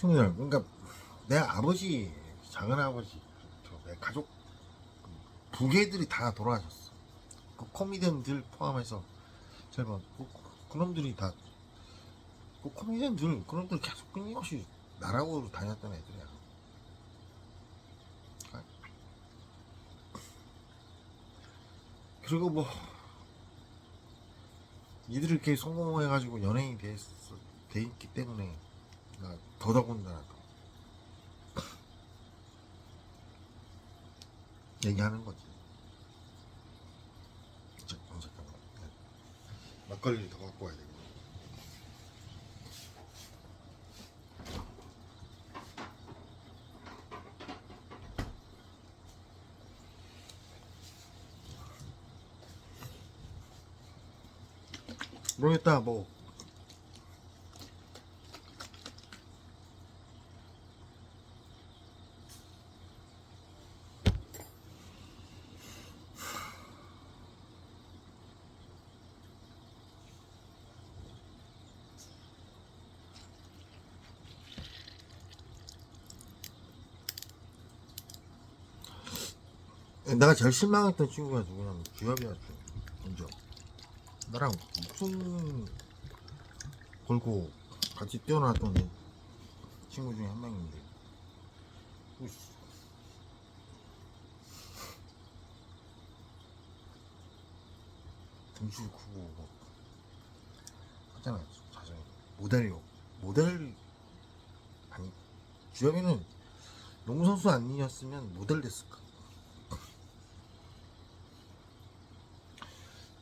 시청자 그러니까 내 아버지 작은 아버지 저내 가족 부계들이 다 돌아가셨어. 그 코미디언들 포함해서 제가 그, 그놈들이 다 그 코미디언들 그놈들 계속 끊임없이 나라고 다녔던 애들이야. 그리고 뭐 니들이 이렇게 성공해가지고 연예인이 돼, 있, 돼 있기 때문에 나 더더군다나 더 얘기하는 거지. 네. 막걸리를 더 갖고 와야 되겠네. 모르겠다, 뭐. 내가 제일 실망했던 친구가 누구냐면 주엽이었죠. 먼저. 나랑 무슨 걸고 같이 뛰어났던 애 친구 중에 한 명인데. 등줄 크고 뭐 하잖아요 자전거 모델이요 모델 아니 주엽이는 농구선수 아니었으면 모델 됐을까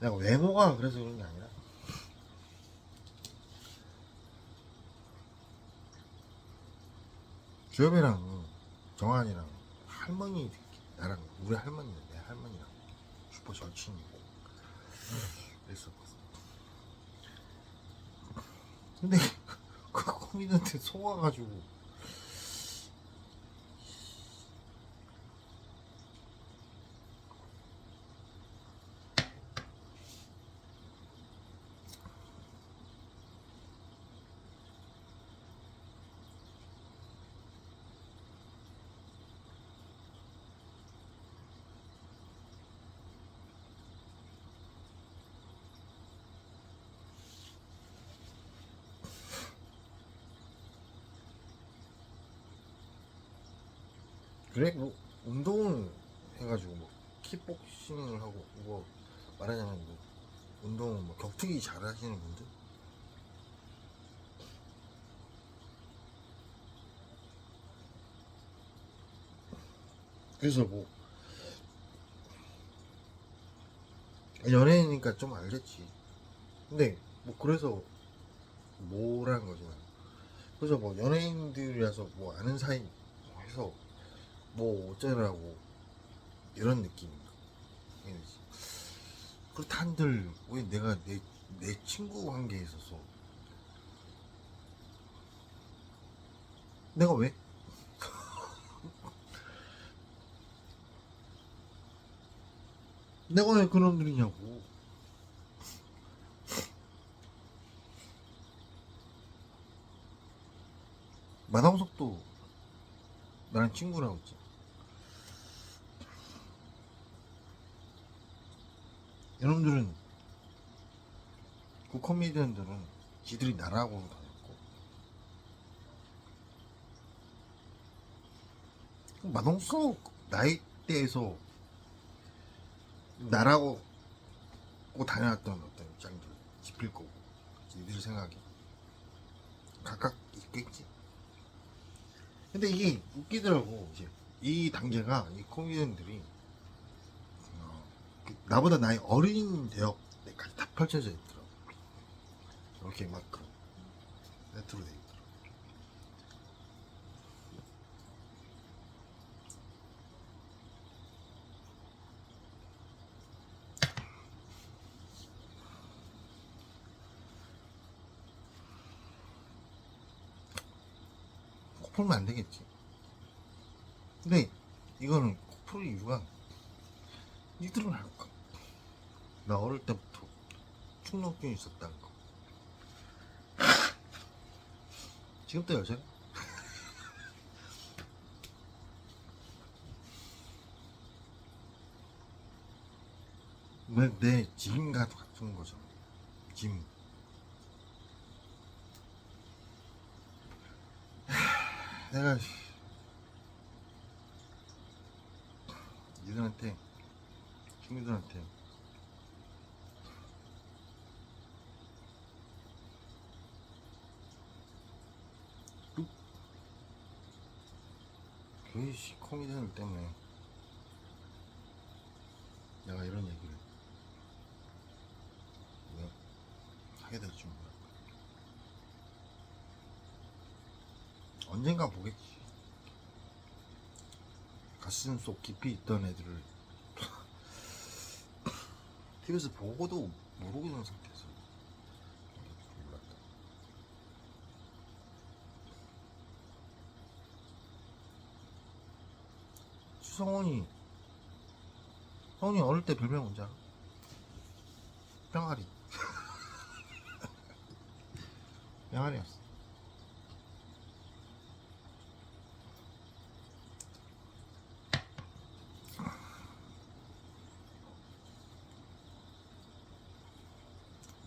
내가 외모가 그래서 그런 게 아니라. 주엽이랑 정한이랑 할머니 나랑 우리 할머니는 내 할머니랑 슈퍼 절친이고. 그랬었거든. 근데 그 코미디한테 속아가지고 그래? 뭐 운동을 해가지고 뭐 킥복싱을 하고 뭐 말하자면 뭐 운동 뭐 격투기 잘 하시는 분들? 그래서 뭐 연예인이니까 좀 알겠지. 근데 뭐 그래서 뭐라는 거지만 그래서 뭐 연예인들이라서 뭐 아는 사이 해서 뭐 어쩌라고 이런 느낌인가? 그렇다 한들 왜 내가 내, 내 친구 관계에 있어서 내가 왜? 내가 왜 그놈들이냐고. 마당석도 나랑 친구라고 했지. 이놈들은 그 코미디언들은 지들이 나라고 다녔고 마동석 나이대에서 나라고 고 다녀왔던 어떤 입장들 짚일 거고 니들 생각이 각각 있겠지 근데 이게 웃기더라고 이제. 이 단계가 이 코미디언들이 어, 그 나보다 나이 어린 대역 때까지 다 펼쳐져 있더라고. 이렇게 막그 네트로 돼 풀면 안 되겠지. 근데 이거는 꼭 풀 이유가 니들은 알 거. 나 어릴 때부터 충농증이 있었다는 거. 지금도 여전해. 왜내 지인과 같은 거죠. 짐. 내가 니들한테 친구들한테 뚝. 그 시코미들 때문에 내가 이런 얘기를 왜 하게 될줄몰랐다. 언젠가 보겠지. 가슴 속 깊이 있던 애들을 TV에서 보고도 모르고 있는 상태에서 몰랐다. 추성원이 성훈이 어릴 때 별명 뭔지 알아? 뿅아리 뿅아리였어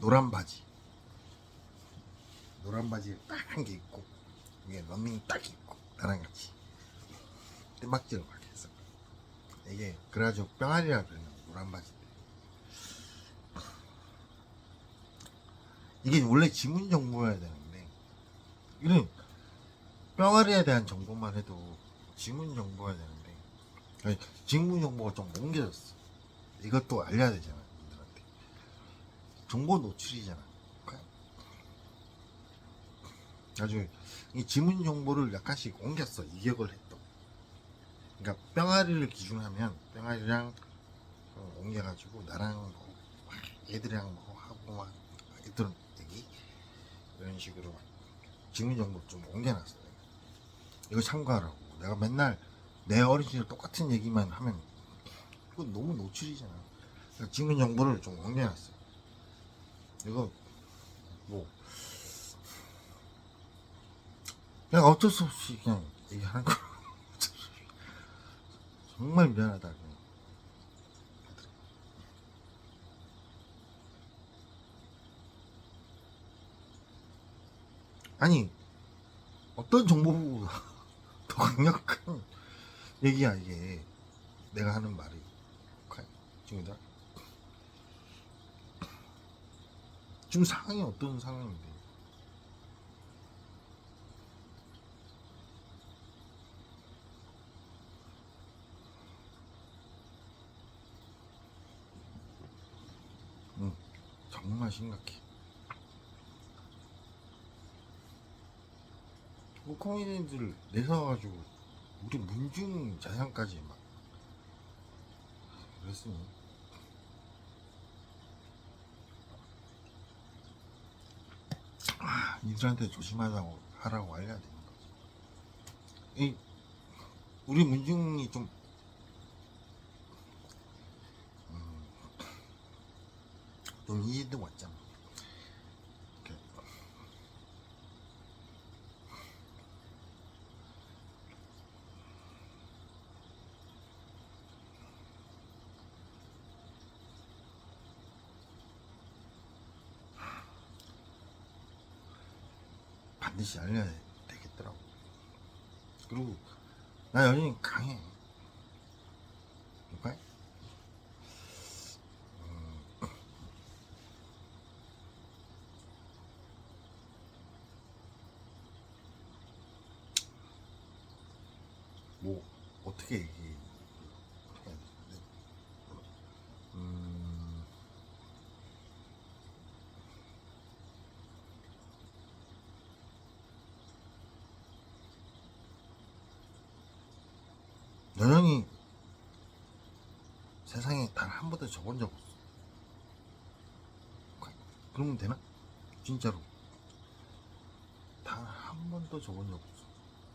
노란 바지. 노란 바지에 딱한 개 입고 위에 런닝 딱 입고 나랑 같이. 뜸박질을 막 했어 이게 그래가지고 뿅아리라 그래요 노란 바지 이게 원래 지문 정보여야 되는데 이런 뿅아리에 대한 정보만 해도 지문 정보여야 되는데 지문 정보가 좀 옮겨졌어. 이것도 알려야 되잖아 정보 노출이잖아. 그러니까 나중에 이 지문 정보를 약간씩 옮겼어 이격을 했던. 그러니까 뿅아리를 기준하면 뿅아리랑 어, 옮겨가지고 나랑 뭐막 애들이랑 뭐 하고 막 애들은 얘기? 이런 식으로 막 지문 정보 좀 옮겨놨어. 내가. 이거 참고하라고. 내가 맨날 내 어린 시절 똑같은 얘기만 하면 이거 너무 노출이잖아. 그래서 지문 정보를 좀 옮겨놨어 이거 뭐 그냥 어쩔 수 없이 그냥 얘기하는 거. 정말 미안하다 그냥. 아니 어떤 정보보다 더 강력한 얘기야 이게 내가 하는 말이 지금이다 지금 상황이 어떤 상황인데? 응 정말 심각해. 코미디들 내서가지고 우리 문중 자산까지 막 그랬으니 이들한테 조심하라고 하라고 알려야 되는 거지. 이 우리 문중이 좀 음, 좀 이해도 왔잖아. 반드시 알려야 되겠더라고. 그리고 나 여전히 강해. 이봐. 음. 뭐 어떻게 얘기 해야 되지? 음. 여전히 세상에 단 한 번도 적은 적 없어. 그러면 되나? 진짜로. 단 한 번도 적은 적 없어.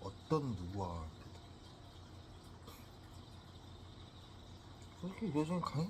어떤 누구한테도. 그렇게 여전히 강해.